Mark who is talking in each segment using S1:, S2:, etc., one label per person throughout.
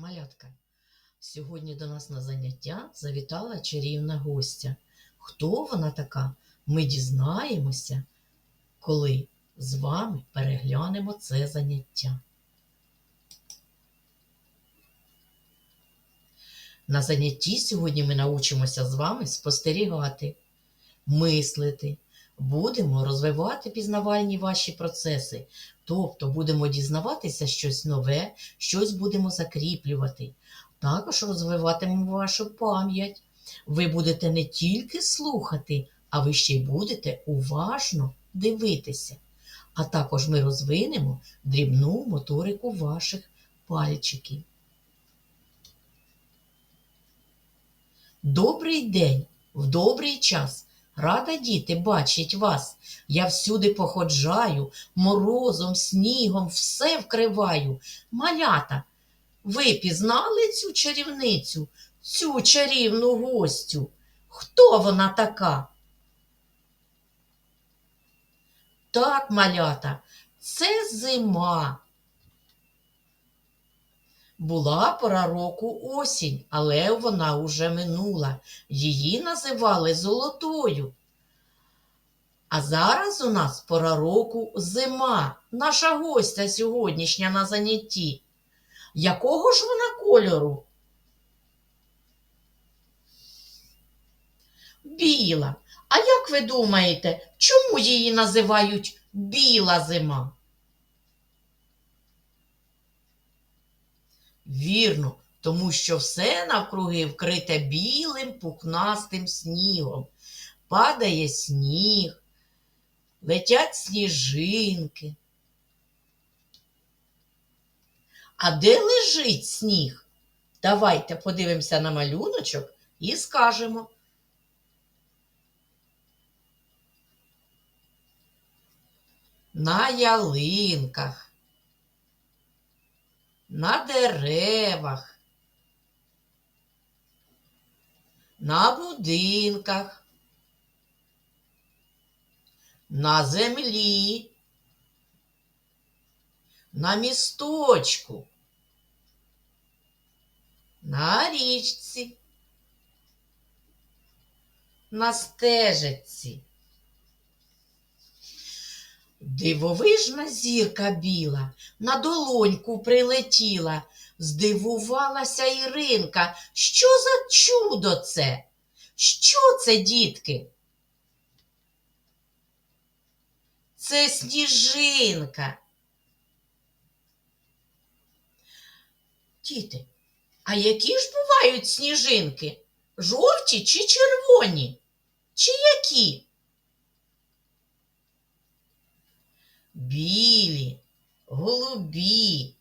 S1: Малятка, сьогодні до нас на заняття завітала чарівна гостя. Хто вона така, ми дізнаємося, коли з вами переглянемо це заняття. На занятті сьогодні ми научимося з вами спостерігати, мислити, будемо розвивати пізнавальні ваші процеси, тобто будемо дізнаватися щось нове, щось будемо закріплювати. Також розвиватимемо вашу пам'ять. Ви будете не тільки слухати, а ви ще й будете уважно дивитися. А також ми розвинемо дрібну моторику ваших пальчиків. Добрий день, в добрий час. Рада діти бачить вас. Я всюди походжаю, морозом, снігом все вкриваю. Малята, ви пізнали цю чарівницю, цю чарівну гостю? Хто вона така? Так, малята, це зима. Була пора року осінь, але вона уже минула. Її називали золотою. А зараз у нас пора року зима, наша гостя сьогоднішня на занятті. Якого ж вона кольору? Біла. А як ви думаєте, чому її називають біла зима? Вірно, тому що все навкруги вкрите білим пухнастим снігом. Падає сніг, летять сніжинки. А де лежить сніг? Давайте подивимося на малюночок і скажемо. На ялинках, на деревах, на будинках, на землі, на місточку, на річці, на стежечці. Дивовижна зірка біла на долоньку прилетіла. Здивувалася Іринка. Що за чудо це? Що це, дітки? Це сніжинка. Діти, а які ж бувають сніжинки? Жовті чи червоні? Чи які? Білі, голубі.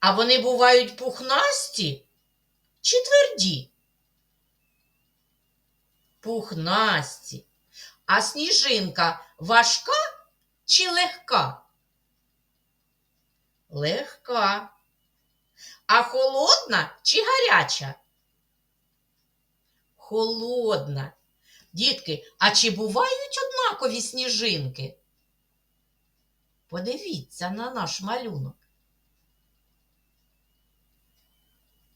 S1: А вони бувають пухнасті чи тверді? Пухнасті. А сніжинка важка чи легка? Легка. А холодна чи гаряча? Холодна. Дітки, а чи бувають однакові сніжинки? Подивіться на наш малюнок.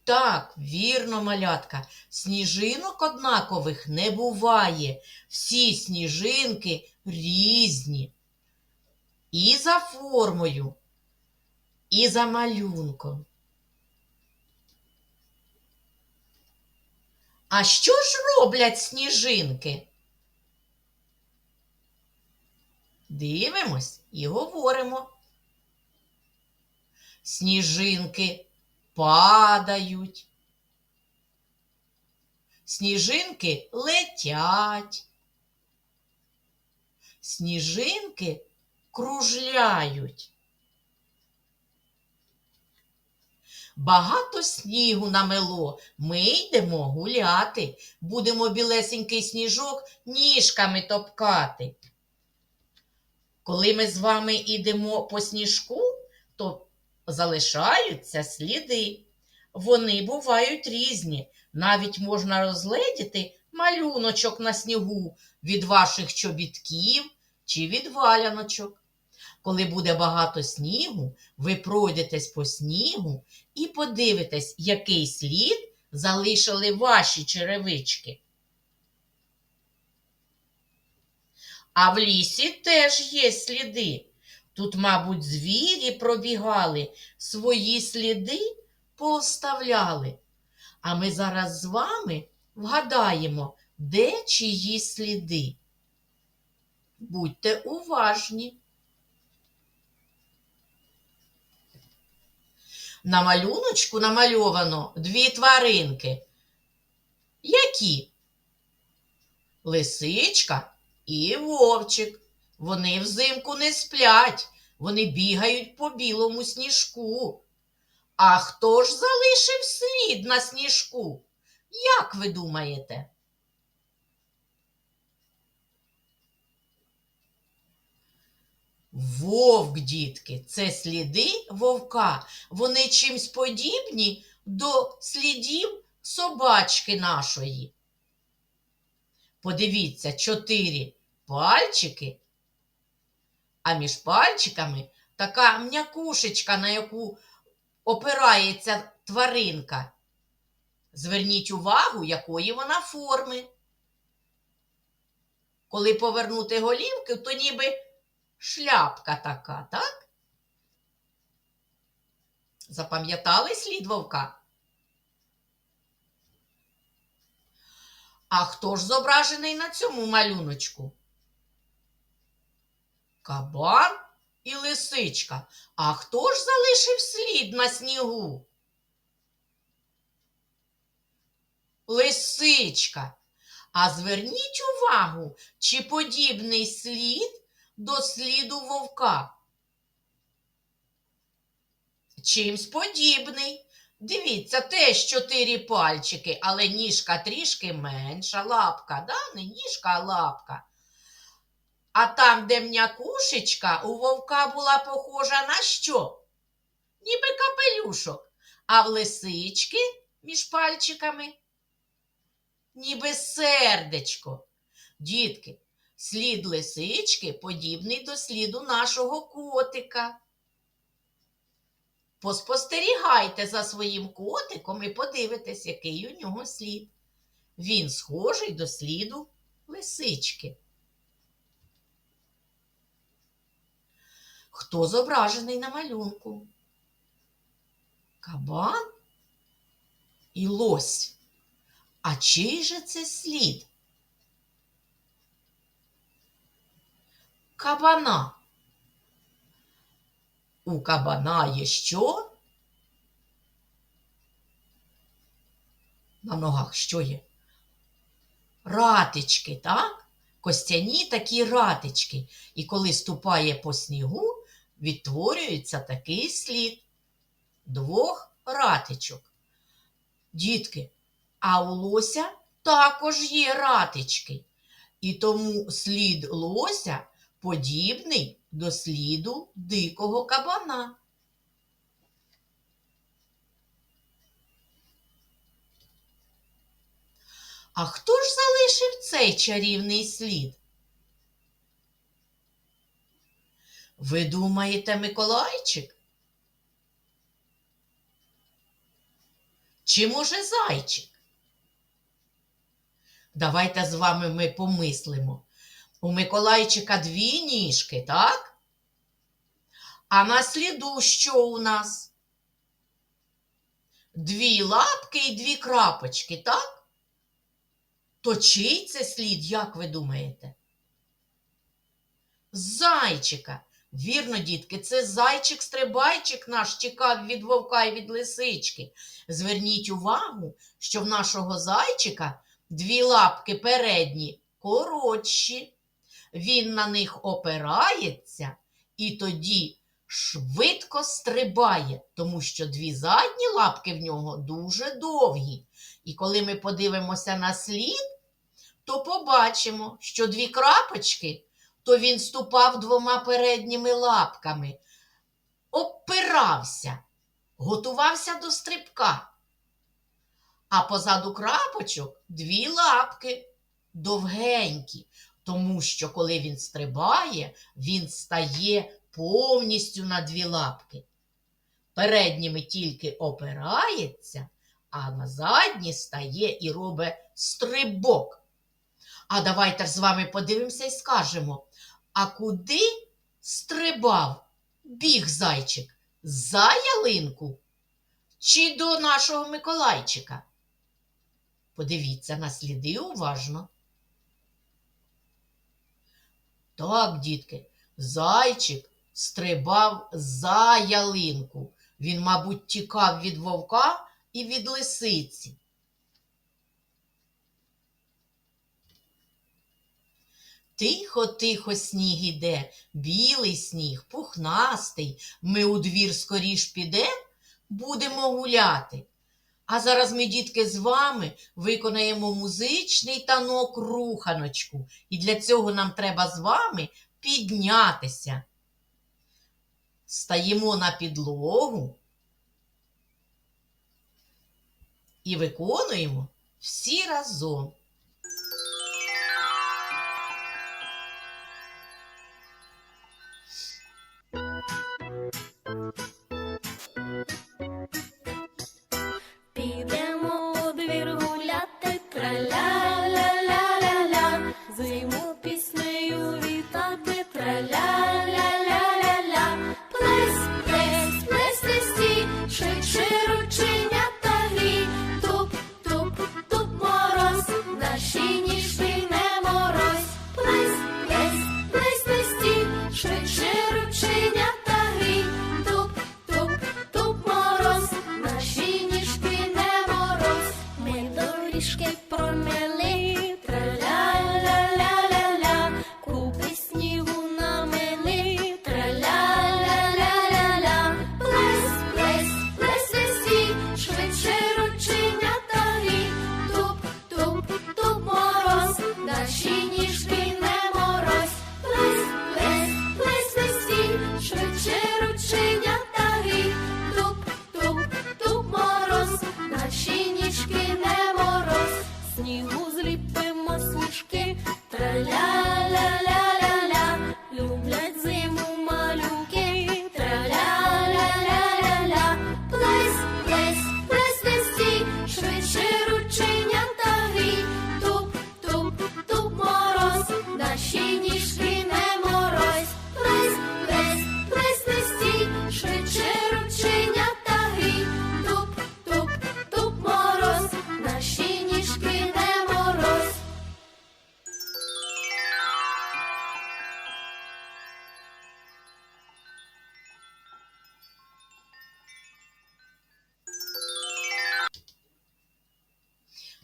S1: Так, вірно, малятка, сніжинок однакових не буває. Всі сніжинки різні. І за формою, і за малюнком. А що ж роблять сніжинки? Дивимось і говоримо. Сніжинки падають. Сніжинки летять. Сніжинки кружляють. Багато снігу намело. Ми йдемо гуляти. Будемо білесенький сніжок ніжками топкати. Коли ми з вами йдемо по сніжку, то залишаються сліди. Вони бувають різні. Навіть можна розгледіти малюночок на снігу від ваших чобітків чи від валяночок. Коли буде багато снігу, ви пройдетесь по снігу і подивитесь, який слід залишили ваші черевички. А в лісі теж є сліди. Тут, мабуть, звірі пробігали, свої сліди пооставляли. А ми зараз з вами вгадаємо, де чиї сліди. Будьте уважні. На малюночку намальовано дві тваринки. Які? Лисичка і вовчик. Вони взимку не сплять, вони бігають по білому сніжку. А хто ж залишив слід на сніжку? Як ви думаєте? Вовк, дітки, це сліди вовка. Вони чимсь подібні до слідів собачки нашої. Подивіться, чотири пальчики, а між пальчиками така м'якушечка, на яку опирається тваринка. Зверніть увагу, якої вона форми. Коли повернути голівки, то ніби шляпка така, так? Запам'ятали слід вовка? А хто ж зображений на цьому малюночку? Кабан і лисичка. А хто ж залишив слід на снігу? Лисичка. А зверніть увагу, чи подібний слід до сліду вовка. Чимсь подібний. Дивіться, теж чотири пальчики, але ніжка трішки менша, лапка, да? не ніжка, а лапка. А там, де м'якушечка, у вовка була похожа на що? Ніби капелюшок, а в лисички між пальчиками, ніби сердечко. Дітки, слід лисички подібний до сліду нашого котика. Поспостерігайте за своїм котиком і подивитесь, який у нього слід. Він схожий до сліду лисички. Хто зображений на малюнку? Кабан і лось. А чий же це слід? Кабана. У кабана є що? На ногах що є? Ратички, так? Костяні такі ратички. І коли ступає по снігу, відтворюється такий слід двох ратичок. Дітки, а у лося також є ратички. І тому слід лося подібний до сліду дикого кабана. А хто ж залишив цей чарівний слід? Ви думаєте, Миколайчик? Чи може зайчик? Давайте з вами ми помислимо. У Миколайчика дві ніжки, так? А на сліду що у нас? Дві лапки і дві крапочки, так? То чий це слід, як ви думаєте? Зайчика. Вірно, дітки, це зайчик-стрибайчик наш тікав від вовка і від лисички. Зверніть увагу, що в нашого зайчика дві лапки передні коротші. Він на них опирається і тоді швидко стрибає, тому що дві задні лапки в нього дуже довгі. І коли ми подивимося на слід, то побачимо, що дві крапочки, то він ступав двома передніми лапками, опирався, готувався до стрибка. А позаду крапочок дві лапки довгенькі, тому що коли він стрибає, він стає повністю на дві лапки. Передніми тільки опирається, а на задні стає і робить стрибок. А давайте з вами подивимося і скажемо, а куди стрибав біг зайчик? За ялинку чи до нашого Миколайчика? Подивіться на сліди уважно. Так, дітки, зайчик стрибав за ялинку. Він, мабуть, тікав від вовка і від лисиці. Тихо, тихо сніг іде, білий сніг, пухнастий. Ми у двір скоріш підем, будемо гуляти. А зараз ми, дітки, з вами виконаємо музичний танок руханочку. І для цього нам треба з вами піднятися. Стаємо на підлогу і виконуємо всі разом.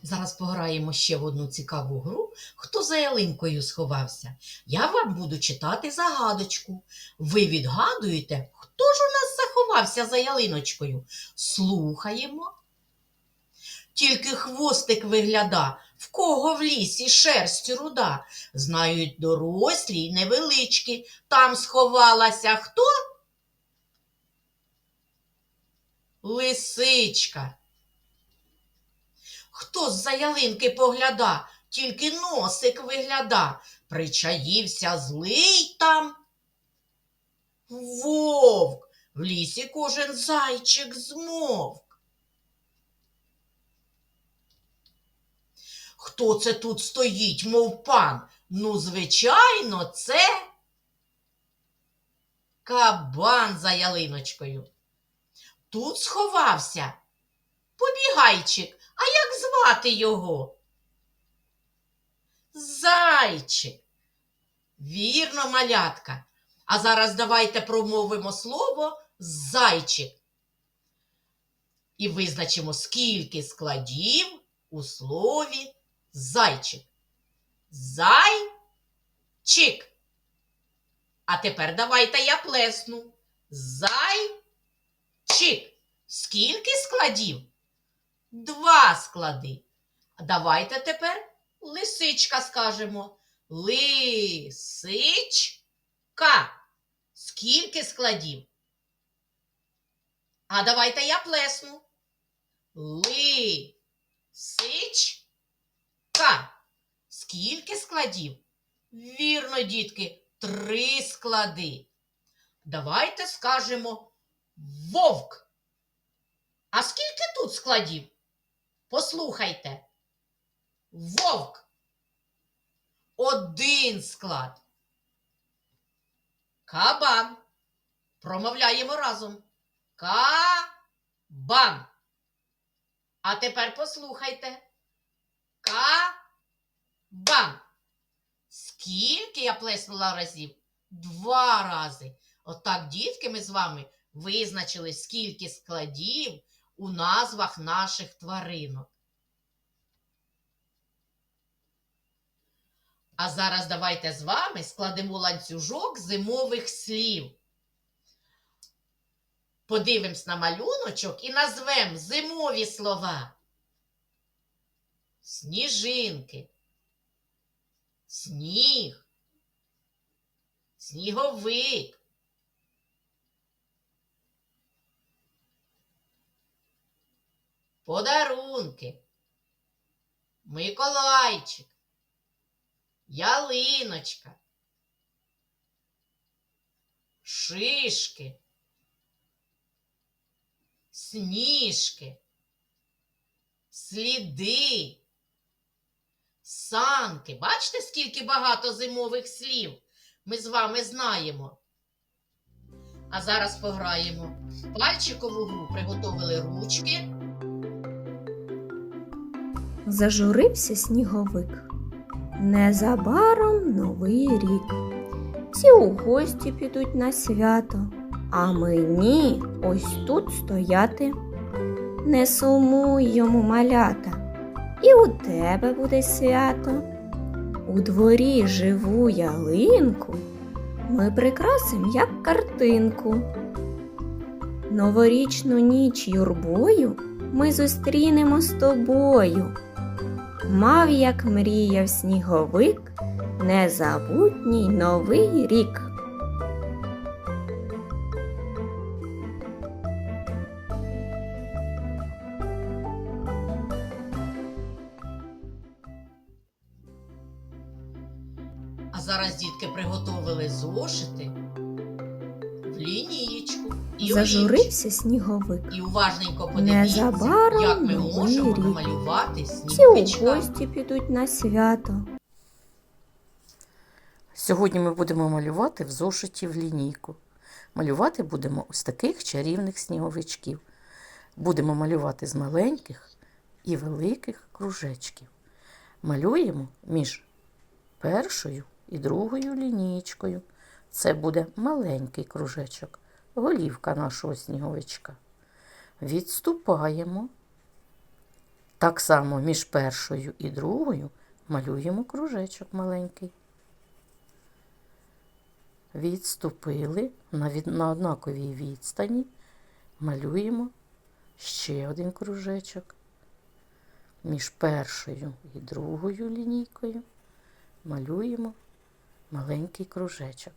S1: Зараз пограємо ще в одну цікаву гру. Хто за ялинкою сховався? Я вам буду читати загадочку. Ви відгадуєте, хто ж у нас заховався за ялиночкою? Слухаємо. Тільки хвостик вигляда, в кого в лісі шерсть руда. Знають дорослі й невеличкі. Там сховалася хто? Лисичка. Хто з-за ялинки погляда, тільки носик вигляда, причаївся злий там. Вовк, в лісі кожен зайчик змовк. Хто це тут стоїть, мов пан? Ну, звичайно, це кабан за ялиночкою. Тут сховався побігайчик. А як звати його? Зайчик. Вірно, малятка. А зараз давайте промовимо слово зайчик. І визначимо, скільки складів у слові зайчик. Зайчик. А тепер давайте я плесну. Зайчик. Скільки складів? Два склади. Давайте тепер лисичка скажемо. Лисичка. Скільки складів? А давайте я плесну. Лисичка. Скільки складів? Вірно, дітки, три склади. давайте скажемо вовк. А скільки тут складів? Послухайте. Вовк. Один склад. Кабан. Промовляємо разом. Кабан. А тепер послухайте. Кабан. Скільки я плеснула разів? Два рази. Отак, дітки, ми з вами визначили, скільки складів у назвах наших тваринок. А зараз давайте з вами складемо ланцюжок зимових слів. Подивимось на малюночок і назвемо зимові слова. Сніжинки, сніг, сніговик, подарунки, Миколайчик, ялиночка, шишки, сніжки, сліди, санки. Бачите, скільки багато зимових слів ми з вами знаємо. А зараз пограємо. в Пальчикову гру приготовили ручки.
S2: Зажурився сніговик. Незабаром новий рік. Всі у гості підуть на свято, а мені ось тут стояти. Не сумуй йому малята, і у тебе буде свято. У дворі живу ялинку ми прикрасим як картинку. Новорічну ніч юрбою ми зустрінемо з тобою. Мав, як мріяв сніговик, незабутній новий рік.
S1: А зараз дітки приготовили зошити лінієчку і.
S2: Зажурився сніговик.
S1: І уважненько подивіться, як ми можемо намалювати
S2: Всі у гості підуть на свято.
S3: Сьогодні ми будемо малювати в зошиті в лінійку. Малювати будемо ось таких чарівних сніговичків. Будемо малювати з маленьких і великих кружечків. Малюємо між першою і другою лінієчкою. Це буде маленький кружечок, голівка нашого сніговичка. Відступаємо. Так само між першою і другою малюємо кружечок маленький відступили на, однаковій відстані, малюємо ще один кружечок. Між першою і другою лінійкою малюємо маленький кружечок.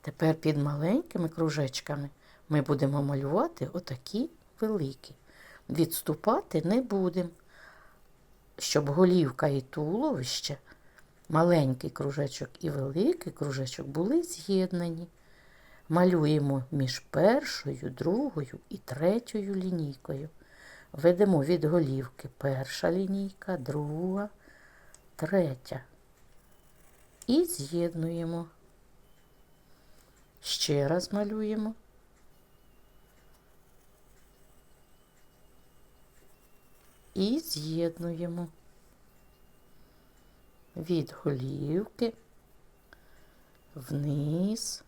S3: Тепер під маленькими кружечками ми будемо малювати отакі великі. Відступати не будемо, щоб голівка і туловище маленький кружечок і великий кружечок були з'єднані. Малюємо між першою, другою і третьою лінійкою. Ведемо від голівки перша лінійка, друга, третя. І з'єднуємо. Ще раз малюємо. І з'єднуємо від голівки вниз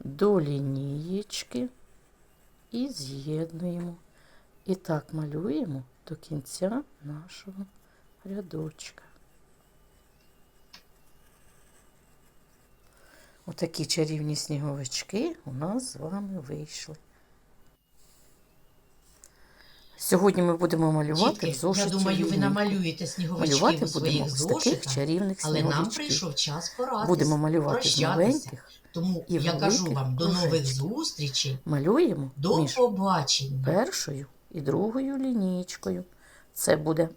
S3: до лінієчки і з'єднуємо. І так малюємо до кінця нашого рядочка. Отакі чарівні сніговички у нас з вами вийшли. Сьогодні ми будемо малювати
S1: Дітки,
S3: в зошиті
S1: я думаю, ви намалюєте сніговички
S3: Малювати
S1: у своїх
S3: будемо з таких чарівних
S1: але нам прийшов час поратись,
S3: Будемо малювати з
S1: прощатися.
S3: маленьких,
S1: Тому
S3: і
S1: я кажу вам до нових зустрічей,
S3: малюємо
S1: до
S3: між
S1: побачення.
S3: першою і другою лінієчкою. Це буде